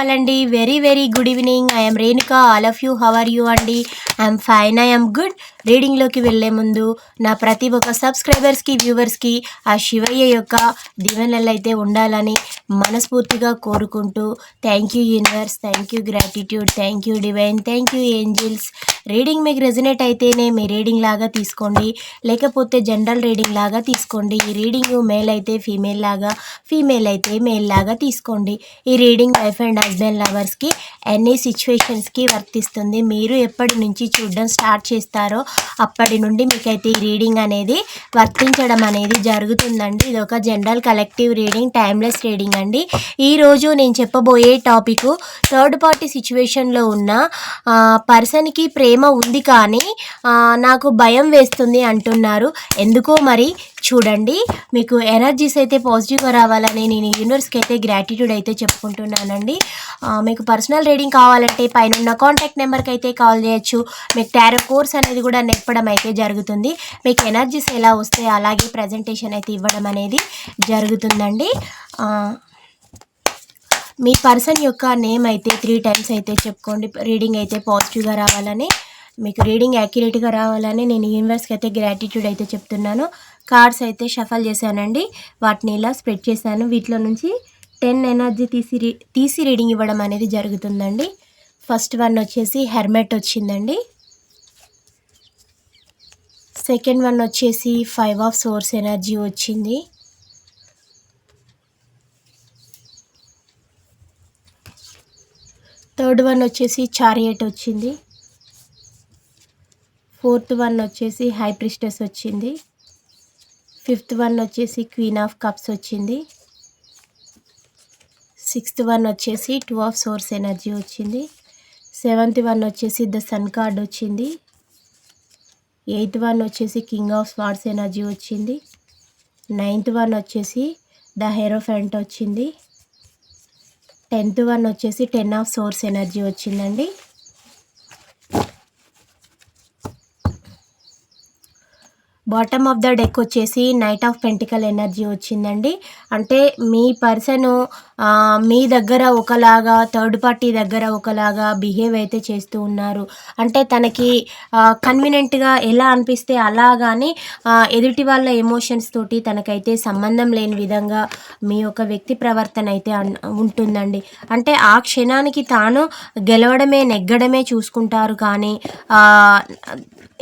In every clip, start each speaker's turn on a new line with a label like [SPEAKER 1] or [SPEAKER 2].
[SPEAKER 1] All అండి very very good evening I'm Renuka all of you how are you అండి I'm fine I'm good రీడింగ్లోకి వెళ్ళే ముందు నా ప్రతి ఒక్క సబ్స్క్రైబర్స్కి వ్యూవర్స్కి ఆ శివయ్య యొక్క దీవెనలు అయితే ఉండాలని మనస్ఫూర్తిగా కోరుకుంటూ thank you universe thank you gratitude thank you divine thank you angels reading మీకు రెజినేట్ అయితేనే మీ రీడింగ్ లాగా తీసుకోండి. లేకపోతే జనరల్ రీడింగ్ లాగా తీసుకోండి. ఈ రీడింగ్ మేల్ అయితే ఫీమేల్ లాగా ఫీమేల్ అయితే మేల్ లాగా తీసుకోండి. ఈ రీడింగ్ వైఫ్ అండ్ హస్బెండ్ లవర్స్కి ఎనీ సిచ్యువేషన్స్కి వర్తిస్తుంది. మీరు ఎప్పటి నుంచి చూడడం స్టార్ట్ చేస్తారో అప్పటి నుండి మీకైతే ఈ రీడింగ్ అనేది వర్తించడం అనేది జరుగుతుందండి. ఇది ఒక general collective reading timeless reading అండి ఈరోజు నేను చెప్పబోయే టాపిక్ థర్డ్ పార్టీ సిచ్యువేషన్లో ఉన్న పర్సన్కి ప్రేమ ఉంది కానీ నాకు భయం వేస్తుంది అంటున్నారు. ఎందుకో మరి చూడండి. మీకు ఎనర్జీస్ అయితే పాజిటివ్గా రావాలని నేను యూనివర్స్కి అయితే గ్రాటిట్యూడ్ అయితే చెప్పుకుంటున్నానండి. మీకు పర్సనల్ రీడింగ్ కావాలంటే పైన ఉన్న కాంటాక్ట్ నెంబర్కి అయితే కాల్ చేయొచ్చు. మీకు టారో కోర్స్ అనేది కూడా నేర్పడం అయితే జరుగుతుంది. మీకు ఎనర్జీస్ ఎలా వస్తే అలాగే ప్రజెంటేషన్ అయితే ఇవ్వడం అనేది జరుగుతుందండి. మీ పర్సన్ యొక్క నేమ్ అయితే త్రీ టైమ్స్ అయితే చెప్పుకోండి. రీడింగ్ అయితే పాజిటివ్గా రావాలని. మీకు రీడింగ్ యాక్యురేట్గా రావాలని నేను యూనివర్స్కి అయితే గ్రాటిట్యూడ్ అయితే చెప్తున్నాను. కార్డ్స్ అయితే షఫల్ చేశానండి. వాటిని ఇలా స్ప్రెడ్ చేశాను. వీటిలో నుంచి టెన్ ఎనర్జీ తీసి తీసి రీడింగ్ ఇవ్వడం అనేది జరుగుతుందండి. ఫస్ట్ వన్ వచ్చేసి హెర్మెట్ వచ్చిందండి. సెకండ్ వన్ వచ్చేసి ఫైవ్ ఆఫ్ సోర్స్ ఎనర్జీ వచ్చింది. థర్డ్ వన్ వచ్చేసి చారియట్ వచ్చింది. ఫోర్త్ వన్ వచ్చేసి హై ప్రిస్టెస్ వచ్చింది. ఫిఫ్త్ వన్ వచ్చేసి క్వీన్ ఆఫ్ కప్స్ వచ్చింది. సిక్స్త్ వన్ వచ్చేసి టూ ఆఫ్ సోర్స్ ఎనర్జీ వచ్చింది. సెవెంత్ వన్ వచ్చేసి ద సన్ కార్డ్ వచ్చింది. ఎయిత్ వన్ వచ్చేసి కింగ్ ఆఫ్ స్వార్డ్స్ ఎనర్జీ వచ్చింది. నైన్త్ వన్ వచ్చేసి ద హెరోఫెంట్ వచ్చింది. టెన్త్ వన్ వచ్చేసి టెన్ ఆఫ్ సోర్స్ ఎనర్జీ వచ్చిందండి. బాటమ్ ఆఫ్ ద డెక్ వచ్చేసి నైట్ ఆఫ్ పెంటికల్ ఎనర్జీ వచ్చిందండి. అంటే మీ పర్సన్ మీ దగ్గర ఒకలాగా థర్డ్ పార్టీ దగ్గర ఒకలాగా బిహేవ్ అయితే చేస్తూ ఉన్నారు. అంటే తనకి కన్వీనెంట్గా ఎలా అనిపిస్తే అలా కానీ ఎదుటి వాళ్ళ ఎమోషన్స్ తోటి తనకైతే సంబంధం లేని విధంగా మీ యొక్క వ్యక్తి ప్రవర్తన అయితే ఉంటుందండి. అంటే ఆ క్షణానికి తాను గెలవడమే నెగ్గడమే చూసుకుంటారు కానీ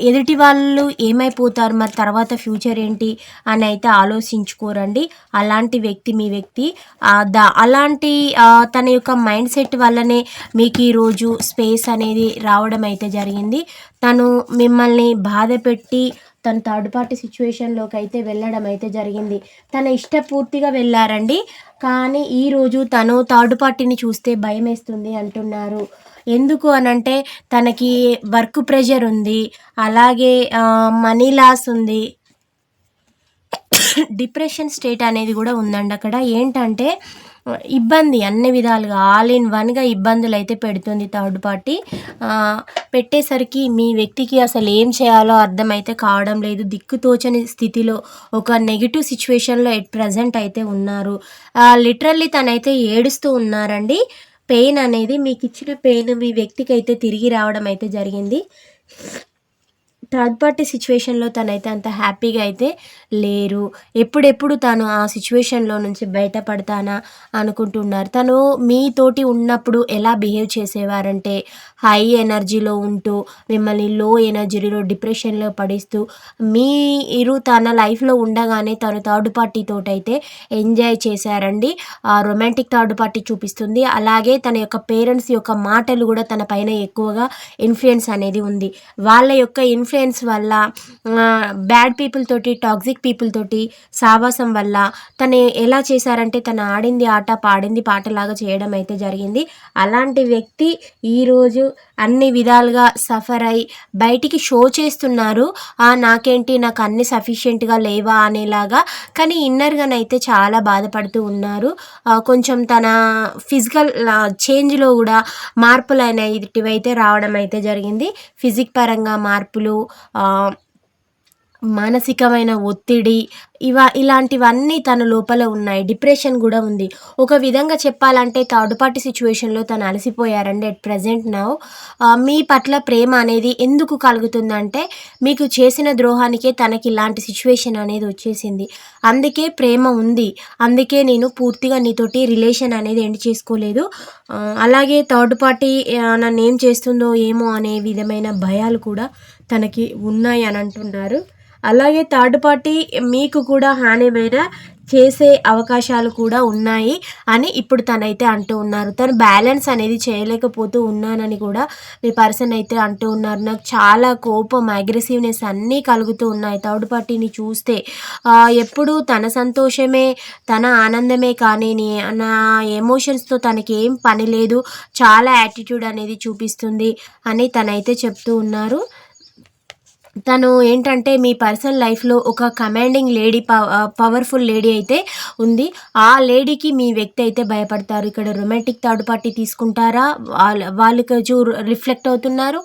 [SPEAKER 1] ఎదుటి వాళ్ళు ఏమైపోతారు? మరి తర్వాత ఫ్యూచర్ ఏంటి? అని అయితే ఆలోచించుకోరండి. అలాంటి వ్యక్తి మీ వ్యక్తి. దా అలాంటి తన యొక్క మైండ్ సెట్ వల్లనే మీకు ఈరోజు స్పేస్ అనేది రావడం అయితే జరిగింది. తను మిమ్మల్ని బాధ పెట్టి తను థర్డ్ పార్టీ సిచ్యువేషన్లోకి అయితే వెళ్ళడం అయితే జరిగింది. తన ఇష్టపూర్తిగా వెళ్ళారండి. కానీ ఈరోజు తను థర్డ్ పార్టీని చూస్తే భయం వేస్తుంది అంటున్నారు. ఎందుకు అనంటే తనకి వర్క్ ప్రెషర్ ఉంది అలాగే మనీ లాస్ ఉంది. డిప్రెషన్ స్టేట్ అనేది కూడా ఉందండి అక్కడ. ఏంటంటే ఇబ్బంది అన్ని విధాలుగా ఆల్ ఇన్ వన్గా ఇబ్బందులు అయితే పెడుతుంది థర్డ్ పార్టీ. పెట్టేసరికి మీ వ్యక్తికి అసలు ఏం చేయాలో అర్థమైతే కావడం లేదు. దిక్కుతోచని స్థితిలో ఒక నెగిటివ్ సిచ్యువేషన్లో ఎట్ ప్రజెంట్ అయితే ఉన్నారు. లిటరల్లీ తనైతే ఏడుస్తూ ఉన్నారండి. పెయిన్ అనేది మీకు ఇచ్చిన పెయిన్ మీ వ్యక్తికి అయితే తిరిగి రావడం అయితే జరిగింది. థర్డ్ పార్టీ సిచ్యువేషన్లో తనైతే అంత హ్యాపీగా అయితే లేరు. ఎప్పుడెప్పుడు తను ఆ సిచ్యువేషన్లో నుంచి బయటపడతానా అనుకుంటున్నారు. తను మీతోటి ఉన్నప్పుడు ఎలా బిహేవ్ చేసేవారంటే హై ఎనర్జీలో ఉంటూ మిమ్మల్ని లో ఎనర్జీలో డిప్రెషన్లో పడిస్తూ మీరు తన లైఫ్లో ఉండగానే తను థర్డ్ పార్టీతో అయితే ఎంజాయ్ చేశారండి. ఆ రొమాంటిక్ థర్డ్ పార్టీ చూపిస్తుంది. అలాగే తన యొక్క పేరెంట్స్ యొక్క మాటలు కూడా తన పైన ఎక్కువగా ఇన్ఫ్లుయెన్స్ అనేది ఉంది. వాళ్ళ యొక్క ఇన్ఫ్లుయెన్స్ వల్ల బ్యాడ్ పీపుల్ తోటి టాక్సిక్ పీపుల్ తోటి సావాసం వల్ల తను ఎలా చేశారంటే తను ఆడింది ఆట పాడింది పాటలాగా చేయడం అయితే జరిగింది. అలాంటి వ్యక్తి ఈరోజు అన్ని విధాలుగా సఫర్ అయి బయటికి షో చేస్తున్నారు. నాకేంటి నాకు అన్ని సఫిషియెంట్గా లేవా అనేలాగా. కానీ ఇన్నర్గానైతే చాలా బాధపడుతూ ఉన్నారు. కొంచెం తన ఫిజికల్ చేంజ్లో కూడా మార్పులు అయిన అయితే రావడం అయితే జరిగింది. ఫిజిక్ పరంగా మార్పులు మానసికమైన ఒత్తిడి ఇవా ఇలాంటివన్నీ తన లోపల ఉన్నాయి. డిప్రెషన్ కూడా ఉంది. ఒక విధంగా చెప్పాలంటే థర్డ్ పార్టీ సిచ్యువేషన్లో తను అలసిపోయారండి ఎట్ ప్రజెంట్ నౌ. మీ పట్ల ప్రేమ అనేది ఎందుకు కలుగుతుందంటే మీకు చేసిన ద్రోహానికే తనకి ఇలాంటి సిచ్యువేషన్ అనేది వచ్చేసింది. అందుకే ప్రేమ ఉంది. అందుకే నేను పూర్తిగా నీతోటి రిలేషన్ అనేది ఎండ్ చేసుకోలేదు. అలాగే థర్డ్ పార్టీ నన్ను ఏం చేస్తుందో ఏమో అనే విధమైన భయాలు కూడా తనకి ఉన్నాయి అని అంటున్నారు. అలాగే థర్డ్ పార్టీ మీకు కూడా హానిమైన చేసే అవకాశాలు కూడా ఉన్నాయి అని ఇప్పుడు తనైతే అంటూ ఉన్నారు. తను బ్యాలెన్స్ అనేది చేయలేకపోతూ ఉన్నానని కూడా మీ పర్సన్ అయితే అంటూ ఉన్నారు. నాకు చాలా కోపం అగ్రెసివ్నెస్ అన్నీ కలుగుతూ ఉన్నాయి. థర్డ్ పార్టీని చూస్తే ఎప్పుడు ఎప్పుడూ తన సంతోషమే తన ఆనందమే కానీ నా ఎమోషన్స్తో తనకి ఏం పని లేదు. చాలా యాటిట్యూడ్ అనేది చూపిస్తుంది అని తనైతే చెప్తూ ఉన్నారు. తను ఏంటంటే మీ పర్సనల్ లైఫ్లో ఒక కమాండింగ్ లేడీ పవర్ఫుల్ లేడీ అయితే ఉంది. ఆ లేడీకి మీ వ్యక్తి అయితే భయపడతారు. ఇక్కడ రొమాంటిక్ థర్డ్ పార్టీ తీసుకుంటారా? వాళ్ళ వాళ్ళకి చూ రిఫ్లెక్ట్ అవుతున్నారు.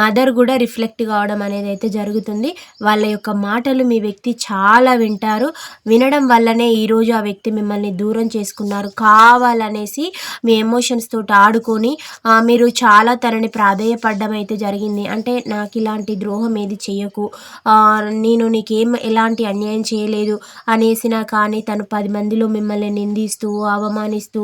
[SPEAKER 1] మదర్ కూడా రిఫ్లెక్ట్ కావడం అనేది అయితే జరుగుతుంది. వాళ్ళ యొక్క మాటలు మీ వ్యక్తి చాలా వింటారు. వినడం వల్లనే ఈరోజు ఆ వ్యక్తి మిమ్మల్ని దూరం చేసుకున్నారు. కావాలనేసి మీ ఎమోషన్స్ తోటి ఆడుకొని మీరు చాలా తనని ప్రాధేయపడడం అయితే జరిగింది. అంటే నాకు ఇలాంటి ద్రోహం ఏది చేయకు. నేను నీకేం ఎలాంటి అన్యాయం చేయలేదు అనేసినా కానీ తను పది మందిలో మిమ్మల్ని నిందిస్తూ అవమానిస్తూ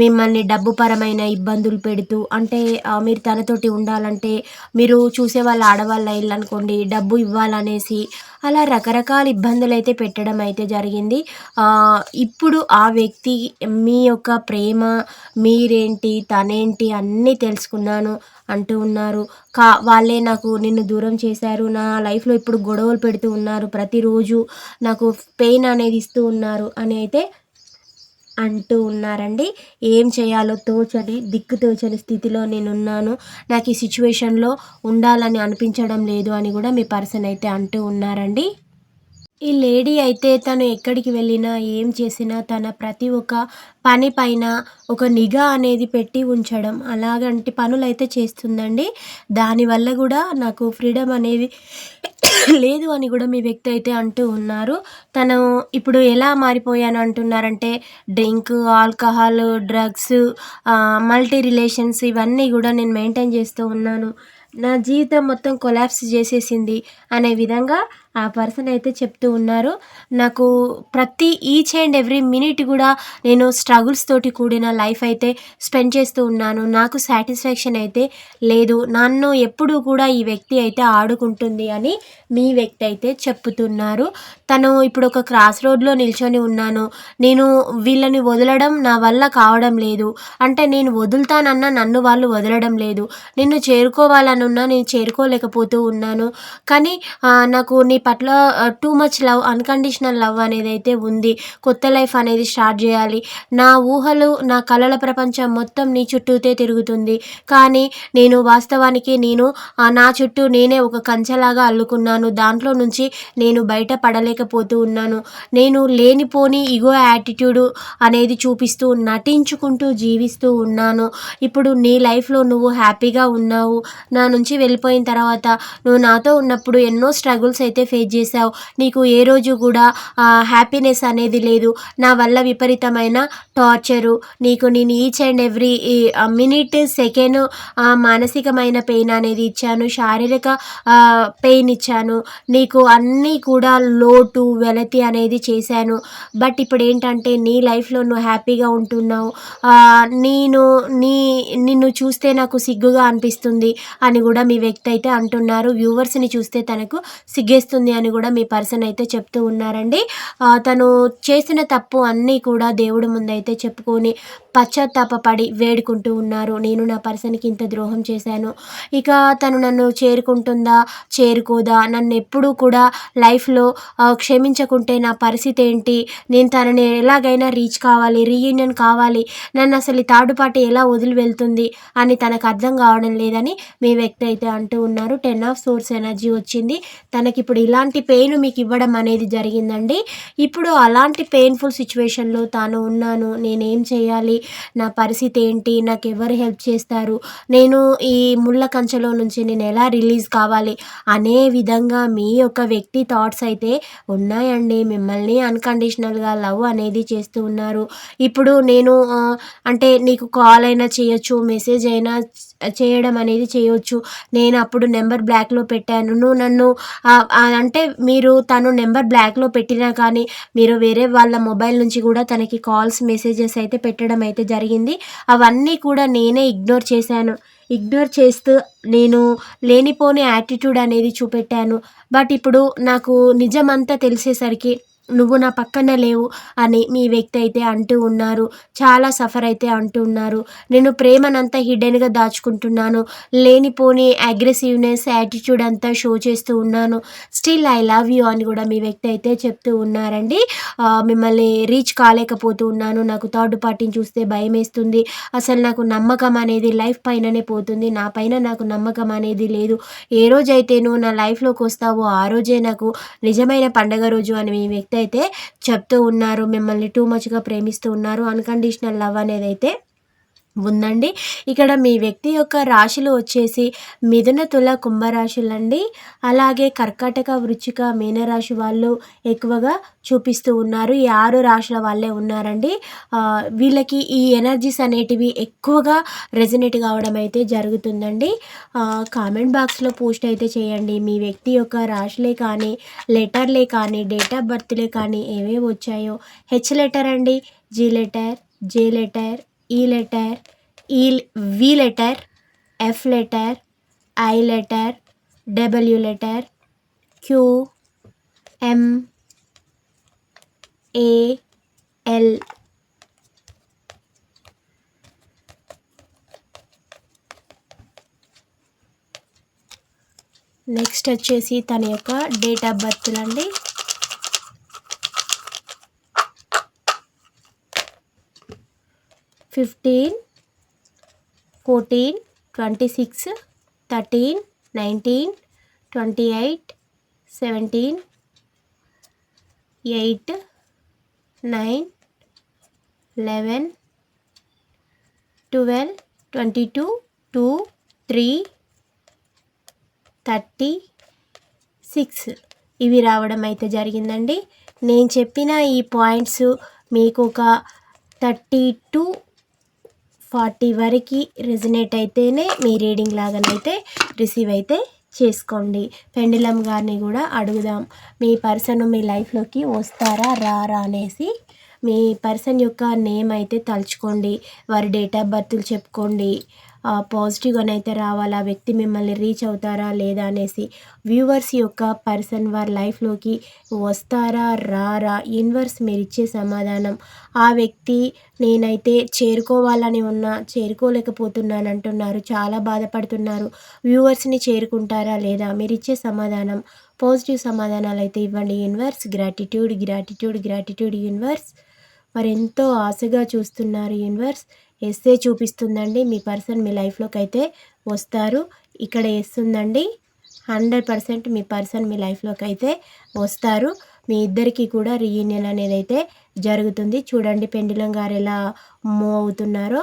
[SPEAKER 1] మిమ్మల్ని డబ్బు పరమైన ఇబ్బందులు పెడుతూ అంటే మీరు తనతోటి ఉండాలంటే మీరు చూసే వాళ్ళ ఆడవాళ్ళ ఇల్లు అనుకోండి డబ్బు ఇవ్వాలనేసి అలా రకరకాల ఇబ్బందులు అయితే పెట్టడం అయితే జరిగింది. ఇప్పుడు ఆ వ్యక్తి మీ యొక్క ప్రేమ మీరేంటి తనేంటి అన్నీ తెలుసుకున్నాను. అంటూ ఉన్నారు. కా వాళ్ళే నాకు నిన్ను దూరం చేశారు. నా లైఫ్లో ఇప్పుడు గొడవలు పెడుతూ ఉన్నారు. ప్రతిరోజు నాకు పెయిన్ అనేది ఇస్తూ ఉన్నారు అని అయితే అంటూ ఉన్నారండి. ఏం చేయాలో తోచని దిక్కు తోచని స్థితిలో నేనున్నాను. నాకు ఈ సిచ్యువేషన్లో ఉండాలని అనిపించడం లేదు అని కూడా మీ పర్సన్ అయితే అంటూ ఉన్నారండి. ఈ లేడీ అయితే తను ఎక్కడికి వెళ్ళినా ఏం చేసినా తన ప్రతి ఒక్క పని పైన ఒక నిఘా అనేది పెట్టి ఉంచడం అలాగంటి పనులైతే చేస్తుందండి. దానివల్ల కూడా నాకు ఫ్రీడమ్ అనేది లేదు అని కూడా మీ వ్యక్తి అయితే అంటూ ఉన్నారు. తను ఇప్పుడు ఎలా మారిపోయాను అంటున్నారంటే drink alcohol drugs multi relations ఇవన్నీ కూడా నేను మెయింటైన్ చేస్తూ ఉన్నాను. నా జీవితం మొత్తం కొలాప్స్ చేసేసింది అనే విధంగా ఆ పర్సన్ అయితే చెప్తూ ఉన్నారు. నాకు ప్రతి ఈచ్ అండ్ ఎవ్రీ మినిట్ కూడా నేను స్ట్రగుల్స్ తోటి కూడిన లైఫ్ అయితే స్పెండ్ చేస్తూ ఉన్నాను. నాకు సాటిస్ఫాక్షన్ అయితే లేదు. నన్ను ఎప్పుడూ కూడా ఈ వ్యక్తి అయితే ఆడుకుంటుంది అని మీ వ్యక్తి అయితే చెప్తున్నారు. తను ఇప్పుడు ఒక క్రాస్ రోడ్లో నిల్చొని ఉన్నాను. నేను వీళ్ళని వదలడం నా వల్ల కావడం లేదు. అంటే నేను వదులుతానన్నా నన్ను వాళ్ళు వదలడం లేదు. నిన్ను చేరుకోవాలనున్నా నేను చేరుకోలేకపోతూ ఉన్నాను. కానీ నాకు నీ పట్ల too much love unconditional love అనేది అయితే ఉంది. కొత్త లైఫ్ అనేది స్టార్ట్ చేయాలి. నా ఊహలు నా కలల ప్రపంచం మొత్తం నీ చుట్టూతే తిరుగుతుంది. కానీ నేను వాస్తవానికి నేను నా చుట్టూ నేనే ఒక కంచెలాగా అల్లుకున్నాను. దాంట్లో నుంచి నేను బయట పడలేకపోతూ ఉన్నాను. నేను లేనిపోని ఇగో యాటిట్యూడ్ అనేది చూపిస్తూ నటించుకుంటూ జీవిస్తూ ఉన్నాను. ఇప్పుడు నీ లైఫ్లో నువ్వు హ్యాపీగా ఉన్నావు. నా నుంచి వెళ్ళిపోయిన తర్వాత నువ్వు నాతో ఉన్నప్పుడు ఎన్నో స్ట్రగుల్స్ అయితే ఫేస్ చేసావు నీకు ఏ రోజు కూడా హ్యాపీనెస్ అనేది లేదు. నా వల్ల విపరీతమైన టార్చరు నీకు నేను each and every minute second మానసికమైన పెయిన్ అనేది ఇచ్చాను. శారీరక పెయిన్ ఇచ్చాను. నీకు అన్నీ కూడా లోటు వెలతి అనేది చేశాను. బట్ ఇప్పుడు ఏంటంటే నీ లైఫ్లో నువ్వు హ్యాపీగా ఉంటున్నావు. నేను నీ నిన్ను చూస్తే నాకు సిగ్గుగా అనిపిస్తుంది అని కూడా మీ వ్యక్తి అయితే అంటున్నారు. వ్యూవర్స్ని చూస్తే తనకు సిగ్గేస్తుంది. అని కూడా మీ పర్సన్ అయితే చెప్తూ ఉన్నారండి. తను చేసిన తప్పు అన్నీ కూడా దేవుడి ముందైతే చెప్పుకొని పశ్చాత్తాపడి వేడుకుంటూ ఉన్నారు. నేను నా పర్సన్కి ఇంత ద్రోహం చేశాను. ఇక తను నన్ను చేరుకుంటుందా? చేరుకోదా? నన్ను ఎప్పుడూ కూడా లైఫ్లో క్షమించకుంటే నా పరిస్థితి ఏంటి? నేను తనని ఎలాగైనా రీచ్ కావాలి రీయూనియన్ కావాలి. నన్ను అసలు తాడుపాటి థర్డ్ పార్టీ ఎలా వదిలి వెళ్తుంది అని తనకు అర్థం కావడం లేదని మీ వ్యక్తి అయితే అంటూ ఉన్నారు. టెన్ ఆఫ్ సోర్స్ ఎనర్జీ వచ్చింది. తనకి ఇప్పుడు ఈ ఇలాంటి పెయిన్ మీకు ఇవ్వడం అనేది జరిగిందండి. ఇప్పుడు అలాంటి పెయిన్ఫుల్ సిచ్యువేషన్లో తాను ఉన్నాను నేనేం చేయాలి నా పరిస్థితి ఏంటి నాకు ఎవరు హెల్ప్ చేస్తారు నేను ఈ ముళ్ళ కంచెలో నుంచి నేను ఎలా రిలీజ్ కావాలి అనే విధంగా మీ యొక్క వ్యక్తి థాట్స్ అయితే ఉన్నాయండి. మిమ్మల్ని అన్కండిషనల్గా లవ్ అనేది చేస్తూ ఉన్నారు. ఇప్పుడు నేను అంటే నీకు కాల్ అయినా చేయొచ్చు మెసేజ్ అయినా చేయడం అనేది చేయొచ్చు. నేను అప్పుడు నెంబర్ బ్లాక్లో పెట్టాను. నువ్వు నన్ను అంటే మీరు తను నెంబర్ బ్లాక్లో పెట్టినా కానీ మీరు వేరే వాళ్ళ మొబైల్ నుంచి కూడా తనకి కాల్స్ మెసేజెస్ అయితే పెట్టడం అయితే జరిగింది. అవన్నీ కూడా నేనే ఇగ్నోర్ చేశాను. ఇగ్నోర్ చేస్తూ నేను లేనిపోని యాటిట్యూడ్ అనేది చూపెట్టాను. బట్ ఇప్పుడు నాకు నిజమంతా తెలిసేసరికి నువ్వు నా పక్కన లేవు అని మీ వ్యక్తి అయితే అంటూ ఉన్నారు. చాలా సఫర్ అయితే అంటూ ఉన్నారు. నేను ప్రేమనంతా హిడెన్గా దాచుకుంటున్నాను. లేనిపోని అగ్రెసివ్నెస్ యాటిట్యూడ్ అంతా షో చేస్తూ ఉన్నాను. స్టిల్ ఐ లవ్ యూ అని కూడా మీ వ్యక్తి అయితే చెప్తూ ఉన్నారండి. మిమ్మల్ని రీచ్ కాలేకపోతూ ఉన్నాను. నాకు థర్డ్ పార్టీని చూస్తే భయం వేస్తుంది. అసలు నాకు నమ్మకం అనేది లైఫ్ పైననే పోతుంది. నా పైన నాకు నమ్మకం అనేది లేదు. ఏ రోజైతే నువ్వు నా లైఫ్లోకి వస్తావో ఆ రోజే నాకు నిజమైన పండగ రోజు అని మీ వ్యక్తి అయితే చెప్తూ ఉన్నారు మిమ్మల్ని టూ మచ్గా ప్రేమిస్తూ ఉన్నారు అన్కండిషనల్ లవ్ అనేది అయితే ఉందండి. ఇక్కడ మీ వ్యక్తి యొక్క రాశులు వచ్చేసి మిథున తుల కుంభరాశులండి. అలాగే కర్కాటక వృచ్చిక మీనరాశి వాళ్ళు ఎక్కువగా చూపిస్తూ ఉన్నారు. ఈ ఆరు రాశుల వాళ్ళే ఉన్నారండి. వీళ్ళకి ఈ ఎనర్జీస్ అనేటివి ఎక్కువగా రెజనేట్ కావడం అయితే జరుగుతుందండి. కామెంట్ బాక్స్లో పోస్ట్ అయితే చేయండి. మీ వ్యక్తి యొక్క రాశులే కానీ లెటర్లే కానీ డేట్ ఆఫ్ బర్త్లే కానీ ఏవేవి వచ్చాయో. హెచ్ లెటర్ అండి? G letter J letter E letter E V letter F letter I letter W letter Q M A L next వచ్చేసి తన యొక్క date of బర్త్లండి fifteen fourteen twenty six thirteen nineteen twenty eight seventeen eight nine eleven twelve twenty two two three thirty six. ఇవి రావడం అయితే జరిగిందండి. నేను చెప్పిన ఈ పాయింట్స్ మీకు ఒక థర్టీ టూ ఫార్టీ వరకు రెజినేట్ అయితేనే మీ రీడింగ్ లాగానైతే రిసీవ్ అయితే చేసుకోండి. పెండిలం గారిని కూడా అడుగుదాం. మీ పర్సన్ మీ లైఫ్లోకి వస్తారా రారా అనేసి మీ పర్సన్ యొక్క నేమ్ అయితే తలుచుకోండి. వారి డేట్ ఆఫ్ బర్త్లు చెప్పుకోండి. పాజిటివ్గానైతే రావాలి ఆ వ్యక్తి మిమ్మల్ని రీచ్ అవుతారా లేదా అనేసి వ్యూవర్స్ యొక్క పర్సన్ వారి లైఫ్లోకి వస్తారా రారా ఇన్వర్స్ మీరు ఇచ్చే సమాధానం ఆ వ్యక్తి నేనైతే చేరుకోవాలని ఉన్నా చేరుకోలేకపోతున్నాను అంటున్నారు చాలా బాధపడుతున్నారు వ్యూవర్స్ని చేరుకుంటారా లేదా మీరు ఇచ్చే సమాధానం పాజిటివ్ సమాధానాలు అయితే ఇవ్వండి. Universe gratitude gratitude gratitude universe మరి ఎంతో ఆశగా చూస్తున్నారు యూనివర్స్ ఎస్సే చూపిస్తుందండి. మీ పర్సన్ మీ లైఫ్లోకి అయితే వస్తారు. ఇక్కడ ఎస్తుందండి? హండ్రెడ్ పర్సెంట్ మీ పర్సన్ మీ లైఫ్లోకి అయితే వస్తారు. మీ ఇద్దరికి కూడా రీయూనియన్ అనేది అయితే జరుగుతుంది. చూడండి పెండిలం గారు ఎలా మూవ్ అవుతున్నారో.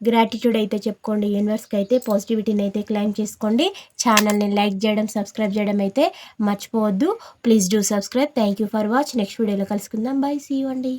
[SPEAKER 1] గ్రాటిట్యూడ్ అయితే చెప్పుకోండి. యూనివర్స్కి అయితే పాజిటివిటీని అయితే క్లైమ్ చేసుకోండి. ఛానల్ని లైక్ చేయడం సబ్స్క్రైబ్ చేయడం అయితే మర్చిపోవద్దు. Please do subscribe. Thank you for watch. Next వీడియోలో కలుసుకుందాం. బాయ్ సీ అండి.